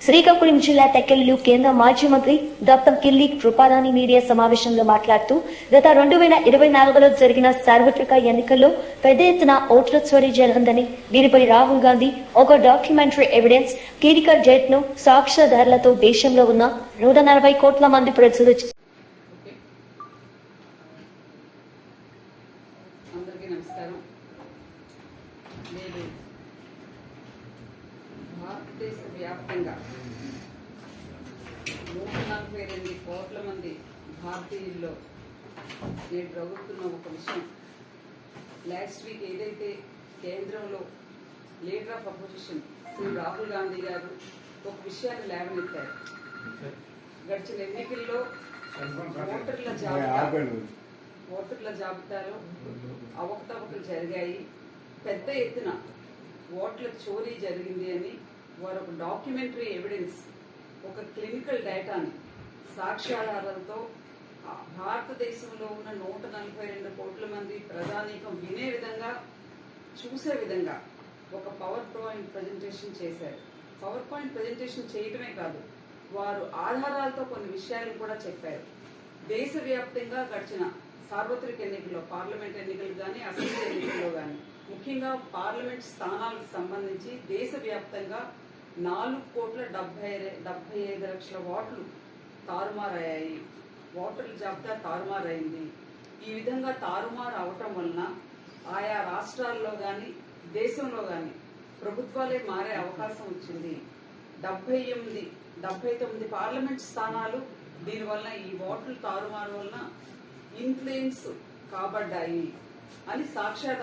శ్రీకాకుళం జిల్లా తెక్కెళ్ళు కేంద్ర మాజీ మంత్రి డాక్టర్ కిల్లి కృపారాణి మీడియా సమావేశంలో మాట్లాడుతూ గత రెండు వేల ఇరవై నాలుగులో జరిగిన సార్వత్రిక ఎన్నికల్లో పెద్ద ఎత్తున ఓట్ల చోరీ జరిగిందని దీనిపై రాహుల్ గాంధీ ఒక డాక్యుమెంటరీ ఎవిడెన్స్ కీరిక జెట్ను సాక్ష్యాధారాలతో దేశంలో ఉన్న నూట నలభై కోట్ల మంది ప్రజలు అందరికీ నమస్కారం. నేను వ్యాప్తంగా. నూట నలభై రెండు కోట్ల మంది భారతీయుల్లో నేను ప్రభుత్వం ఒక విషయం. లాస్ట్ వీక్ ఏదైతే కేంద్రంలో leader of opposition Shri Rahul Gandhi గారు ఒక విషయాన్ని లేవనెత్తారు. గడిచిన ఎన్నికల్లో ఓటర్ల జాబితా ఓటర్ల జాబితాలో అవకతవకలు జరిగాయి. పెద్ద ఎత్తున ఓట్ల చోరీ జరిగింది అని వారు ఒక డాక్యుమెంటరీ ఎవిడెన్స్ ఒక క్లినికల్ డేటాని సాక్ష్యాధారాలతో భారతదేశంలో ఉన్న నూట నలభై రెండు కోట్ల మంది ప్రధానికం వినే విధంగా చూసే విధంగా ఒక పవర్ పాయింట్ ప్రజెంటేషన్ చేశారు. పవర్ పాయింట్ ప్రజెంటేషన్ చేయటమే కాదు వారు ఆధారాలతో కొన్ని విషయాలు కూడా చెప్పారు. దేశవ్యాప్తంగా గడిచిన సార్వత్రిక ఎన్నికల్లో పార్లమెంట్ ఎన్నికలు కానీ అసెంబ్లీ ఎన్నికల్లో కానీ ముఖ్యంగా పార్లమెంట్ స్థానాలకు సంబంధించి దేశవ్యాప్తంగా నాలుగు కోట్ల డెబ్బై డెబ్బై ఐదు లక్షల ఓట్లు తారుమారయ్యాయి. ఓటర్ల జాబితా తారుమారైంది. ఈ విధంగా తారుమారు అవటం వలన ఆయా రాష్ట్రాల్లో కానీ దేశంలో కానీ ప్రభుత్వాలే మారే అవకాశం వచ్చింది. డెబ్బై ఎనిమిది డెబ్బై తొమ్మిది పార్లమెంట్ స్థానాలు దీనివల్ల ఈ ఓట్లు తారుమారు వలన ఇన్ఫ్లుయెన్స్ కాబడ్డాయి అని సాక్షాత్